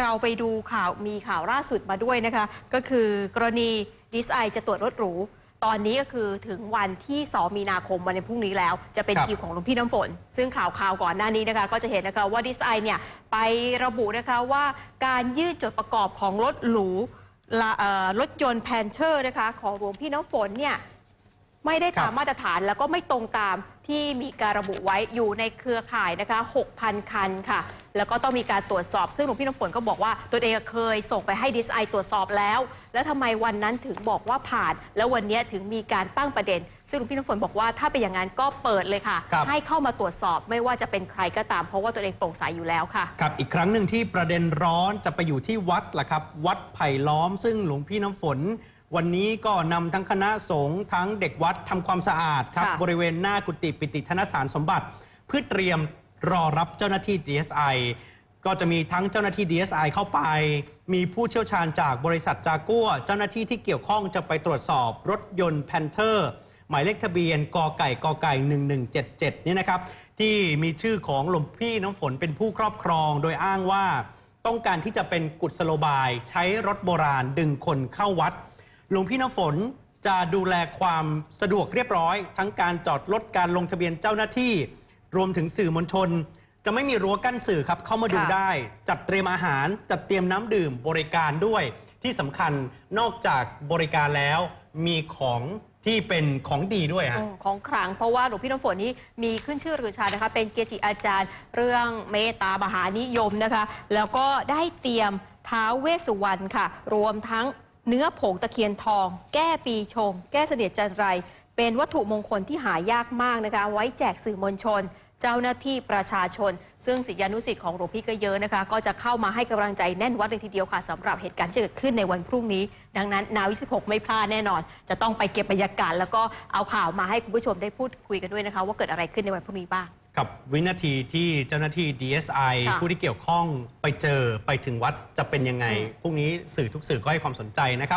เราไปดูข่าวมีข่าวล่าสุดมาด้วยนะคะ ก็คือกรณีดีไอจะตรวจรถหรู ตอนนี้ก็คือถึงวันที่ 2 มีนาคมวันในพรุ่งนี้แล้ว จะเป็นครับคิวของหลวงพี่น้ำฝน ซึ่งข่าวข่าวก่อนหน้านี้นะคะ ก็จะเห็นนะคะว่าดีไอเนี่ย ไประบุนะคะว่าการยื่นจดประกอบของรถหรูละเอ่อรถยนต์แพนเทอร์นะคะ ของหลวงพี่น้ำฝนเนี่ยไม่ได้ตามครับมาตรฐานแล้วก็ไม่ตรงตาม ที่มีการระบุไว้อยู่ในเครือข่ายนะคะ 6,000 คันค่ะ แล้วก็ต้องมีการตรวจสอบ ซึ่งหลวงพี่น้ำฝนก็บอกว่าตัวเองเคยส่งไปให้ดีไอตรวจสอบแล้ว แล้วทำไมวันนั้นถึงบอกว่าผ่าน แล้ววันนี้ถึงมีการตั้งประเด็น ซึ่งหลวงพี่น้ำฝนบอกว่าถ้าเป็นอย่างนั้นก็เปิดเลยค่ะครับให้เข้ามาตรวจสอบไม่ว่าจะเป็นใครก็ตามเพราะว่าตัวเองโปร่งใสอยู่แล้วค่ะครับอีกครั้งหนึ่งที่ประเด็นร้อนจะไปอยู่ที่วัดล่ะครับ วัดไผ่ล้อมซึ่งหลวงพี่น้ำฝน วันนี้ก็นำทั้งคณะสงฆ์ทั้งเด็กวัดทำความสะอาดครับค่ะบริเวณหน้ากุฏิปิติธนสารสมบัติ เพื่อเตรียมรอรับเจ้าหน้าที่ DSI ก็จะมีทั้งเจ้าหน้าที่ DSI เข้าไป มีผู้เชี่ยวชาญจากบริษัทจากัว เจ้าหน้าที่ที่เกี่ยวข้องจะไปตรวจสอบรถยนต์แพนเทอร์หมายเลขทะเบียนกไก่กไก่ 1177เนี่ยนะครับ ที่มีชื่อของหลวงพี่น้ำฝนเป็นผู้ครอบครอง โดยอ้างว่าต้องการที่จะเป็นกุศโลบายใช้รถโบราณดึงคนเข้าวัด หลวงพี่น้ำฝนจะดูแลความสะดวกเรียบร้อย ทั้งการจอดรถการลงทะเบียนเจ้าหน้าที่ รวมถึงสื่อมวลชน จะไม่มีรั้วกั้นสื่อครับเข้ามาดูค่ะได้ จัดเตรียมอาหาร จัดเตรียมน้ำดื่มบริการด้วย ที่สำคัญนอกจากบริการแล้วมีของที่เป็นของดีด้วยฮะอืมของขลังเพราะว่าหลวงพี่น้ำฝนนี่มีขึ้นชื่อรือชานะคะ เป็นเกจิอาจารย์เรื่องเมตตามหานิยมนะคะ แล้วก็ได้เตรียมท้าวเวสสุวรรณค่ะ รวมทั้ง เนื้อผงตะเคียนทอง แก้ปีชง แก้เสด็จจันไร เป็นวัตถุมงคลที่หายากมากนะคะ ไว้แจกสื่อมวลชน เจ้าหน้าที่ประชาชน ซึ่งศิษยานุศิษย์ของหลวงพี่ก็เยอะนะคะ ก็จะเข้ามาให้กำลังใจแน่นวัดเลยทีเดียวค่ะสำหรับเหตุการณ์ที่เกิดขึ้นในวันพรุ่งนี้ ดังนั้นนาวิ16 ไม่พลาดแน่นอน จะต้องไปเก็บบรรยากาศแล้วก็เอาข่าวมาให้คุณผู้ชมได้พูดคุยกันด้วยนะคะ ว่าเกิดอะไรขึ้นในวันพรุ่งนี้บ้าง กับวินาทีที่เจ้าหน้าที่ DSI ค่ะผู้ที่เกี่ยวข้องไปเจอไปถึงวัดจะเป็นยังไงอืมพรุ่งนี้สื่อทุกสื่อก็ให้ความสนใจนะครับ